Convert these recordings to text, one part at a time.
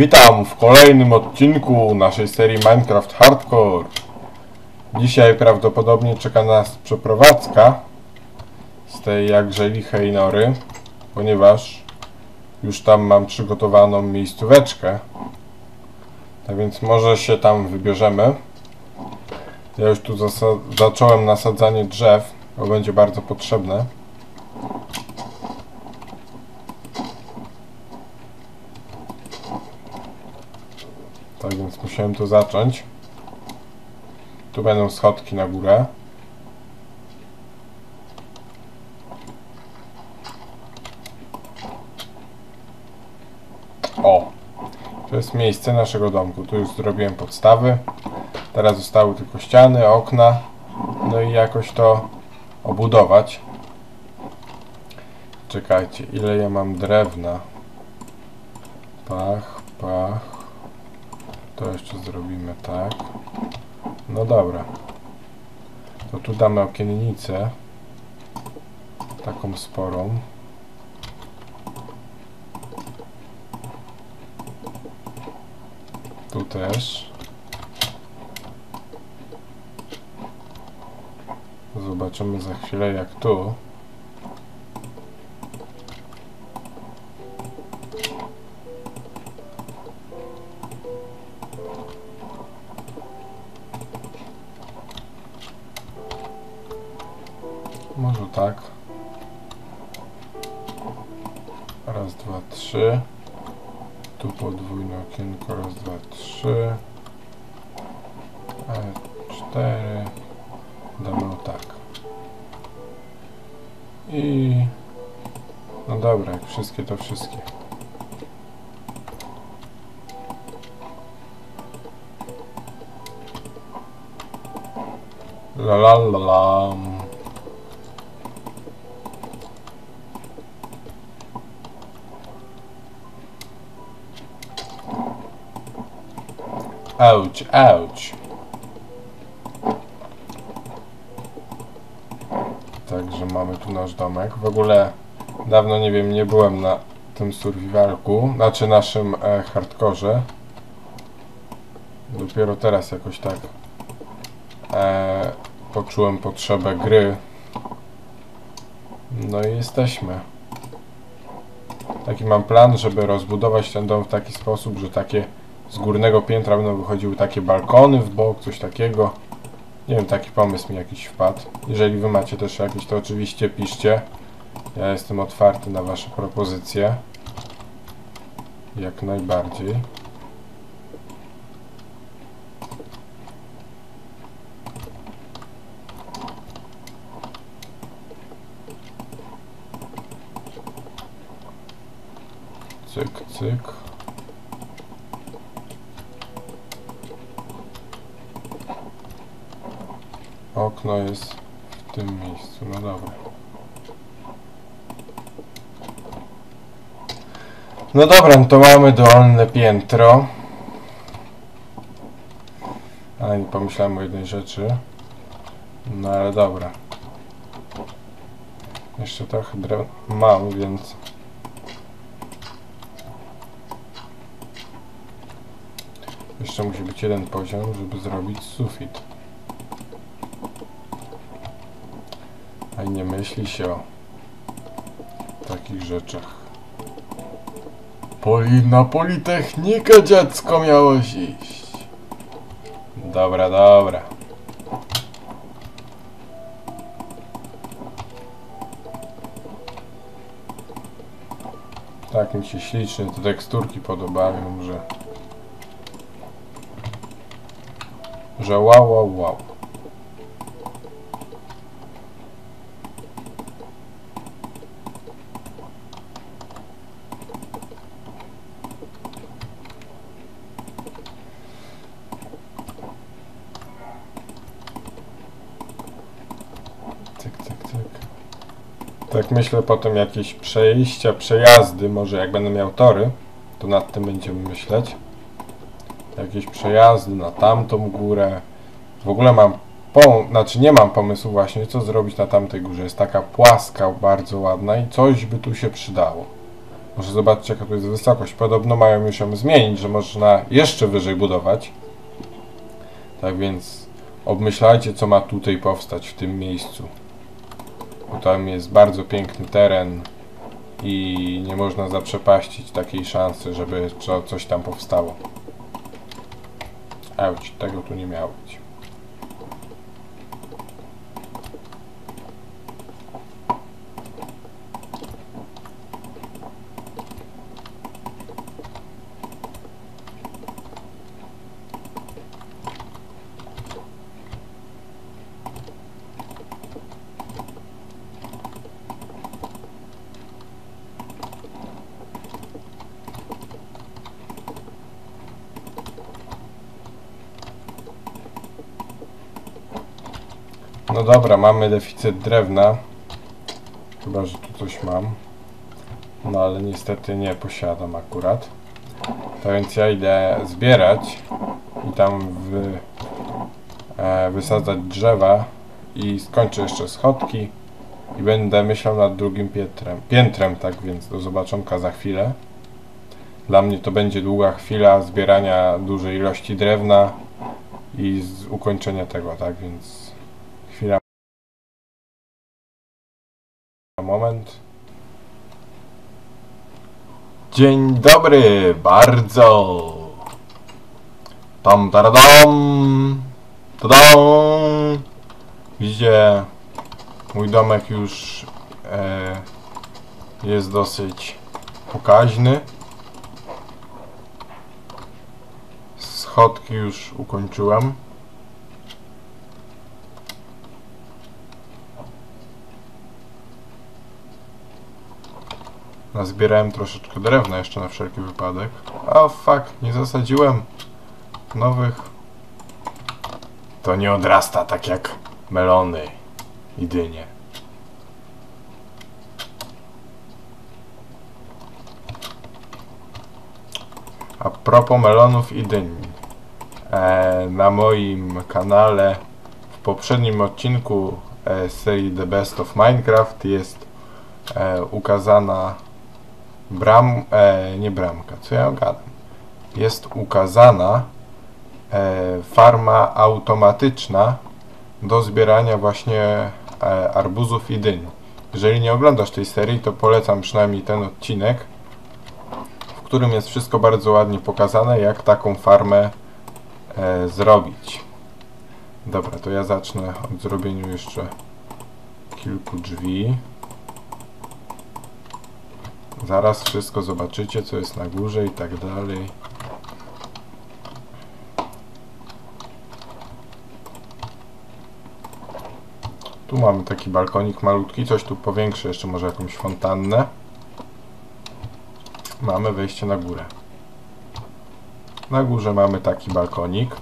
Witam w kolejnym odcinku naszej serii Minecraft Hardcore. Dzisiaj prawdopodobnie czeka nas przeprowadzka z tej jakże lichej nory, ponieważ już tam mam przygotowaną miejscóweczkę. Tak więc może się tam wybierzemy. Ja już tu zacząłem nasadzanie drzew, bo będzie bardzo potrzebne. Tak więc musiałem to zacząć. Tu będą schodki na górę. O! To jest miejsce naszego domku. Tu już zrobiłem podstawy. Teraz zostały tylko ściany, okna. No i jakoś to obudować. Czekajcie, ile ja mam drewna? Pach, pach. To jeszcze zrobimy tak. No dobra. To tu damy okiennicę. Taką sporą. Tu też. Zobaczymy za chwilę jak tu. Tak. Raz, dwa, trzy. Tu podwójne okienko. Raz, dwa, trzy. E, cztery. Damy tak. I... No dobra, jak wszystkie to wszystkie. La la la la. Ouch, ouch. Także mamy tu nasz domek. W ogóle dawno nie wiem, nie byłem na tym survivalku, znaczy naszym e, hardkorze. Dopiero teraz jakoś tak e, poczułem potrzebę gry. No i jesteśmy. Taki mam plan, żeby rozbudować ten dom w taki sposób, że takie z górnego piętra będą wychodziły takie balkony w bok, coś takiego. Nie wiem, taki pomysł mi jakiś wpadł. Jeżeli wy macie też jakieś, to oczywiście piszcie. Ja jestem otwarty na wasze propozycje. Jak najbardziej. Cyk, cyk. Okno jest w tym miejscu, no dobra. No dobra, no to mamy dolne piętro. Ale nie pomyślałem o jednej rzeczy. No ale dobra. Jeszcze trochę drew mam, więc... Jeszcze musi być jeden poziom, żeby zrobić sufit. Nie myśli się o takich rzeczach. Poli na Politechnikę dziecko miałeś iść. Dobra, dobra. Tak mi się ślicznie te teksturki podobają, że... Że wow, wow, wow. Tak myślę potem jakieś przejścia, przejazdy, może jak będę miał tory, to nad tym będziemy myśleć. Jakieś przejazdy na tamtą górę. W ogóle mam po, znaczy nie mam pomysłu właśnie co zrobić na tamtej górze. Jest taka płaska, bardzo ładna i coś by tu się przydało. Może zobaczcie jaka tu jest wysokość. Podobno mają już ją zmienić, że można jeszcze wyżej budować. Tak więc obmyślajcie co ma tutaj powstać w tym miejscu. Bo tam jest bardzo piękny teren i nie można zaprzepaścić takiej szansy, żeby co- coś tam powstało. Auć, tego tu nie miało być. No dobra, mamy deficyt drewna. Chyba, że tu coś mam. No ale niestety nie posiadam akurat. To więc ja idę zbierać i tam e, wysadzać drzewa i skończę jeszcze schodki i będę myślał nad drugim piętrem. Piętrem, tak więc do zobaczonka za chwilę. Dla mnie to będzie długa chwila zbierania dużej ilości drewna i ukończenia tego, tak więc Moment. Dzień dobry, bardzo. Tam, taradam. Tadam. Widzicie, mój domek już e, jest dosyć pokaźny. Schodki już ukończyłem. Nazbierałem troszeczkę drewna jeszcze na wszelki wypadek. O fuck, nie zasadziłem nowych. To nie odrasta tak jak melony i dynie. A propos melonów i dyń. E, na moim kanale w poprzednim odcinku e, serii The Best of Minecraft jest e, ukazana bram, e, nie bramka, co ja gadam. Jest ukazana e, farma automatyczna do zbierania właśnie e, arbuzów i dyń. Jeżeli nie oglądasz tej serii, to polecam przynajmniej ten odcinek, w którym jest wszystko bardzo ładnie pokazane, jak taką farmę e, zrobić. Dobra, to ja zacznę od zrobienia jeszcze kilku drzwi. Zaraz wszystko zobaczycie, co jest na górze i tak dalej. Tu mamy taki balkonik malutki, coś tu powiększę, jeszcze może jakąś fontannę. Mamy wejście na górę. Na górze mamy taki balkonik.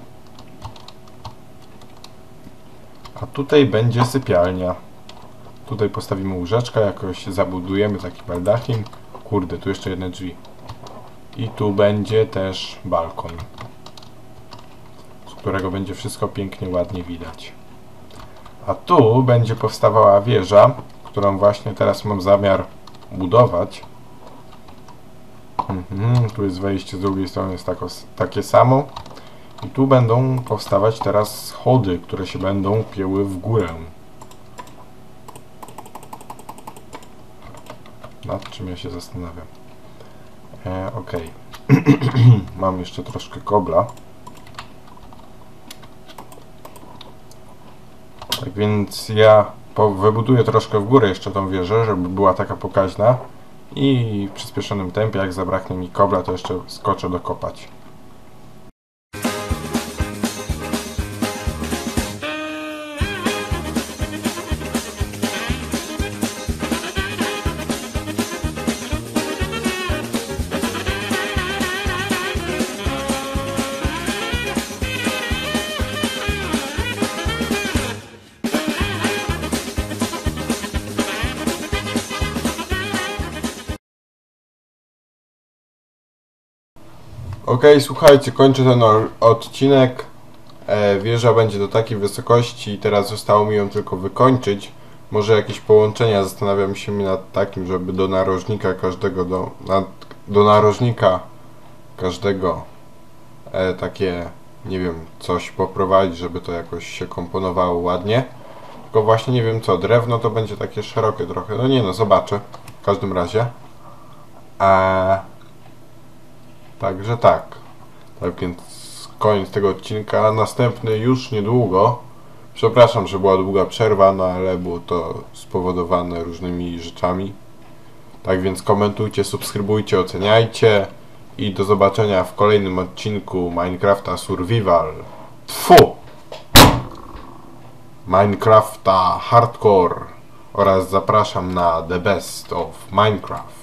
A tutaj będzie sypialnia. Tutaj postawimy łóżeczka, jakoś zabudujemy taki baldachim. Kurde, tu jeszcze jedne drzwi. I tu będzie też balkon, z którego będzie wszystko pięknie, ładnie widać. A tu będzie powstawała wieża, którą właśnie teraz mam zamiar budować. Mhm, tu jest wejście, z drugiej strony jest tako, takie samo. I tu będą powstawać teraz schody, które się będą pieły w górę. Nad czym ja się zastanawiam. E, ok. Mam jeszcze troszkę kobla. Tak więc ja wybuduję troszkę w górę jeszcze tą wieżę, żeby była taka pokaźna. I w przyspieszonym tempie, jak zabraknie mi kobla, to jeszcze skoczę dokopać. Okej, słuchajcie, kończę ten odcinek. E, wieża będzie do takiej wysokości i teraz zostało mi ją tylko wykończyć. Może jakieś połączenia, zastanawiam się nad takim, żeby do narożnika każdego, do, do narożnika każdego e, takie, nie wiem, coś poprowadzić, żeby to jakoś się komponowało ładnie. Tylko właśnie nie wiem co, drewno to będzie takie szerokie trochę. No nie no, zobaczę. W każdym razie. A Także tak. Tak więc koniec tego odcinka. Następny już niedługo. Przepraszam, że była długa przerwa, no ale było to spowodowane różnymi rzeczami. Tak więc komentujcie, subskrybujcie, oceniajcie i do zobaczenia w kolejnym odcinku Minecrafta Survival. Tfu! Minecrafta Hardcore oraz zapraszam na The Best of Minecraft.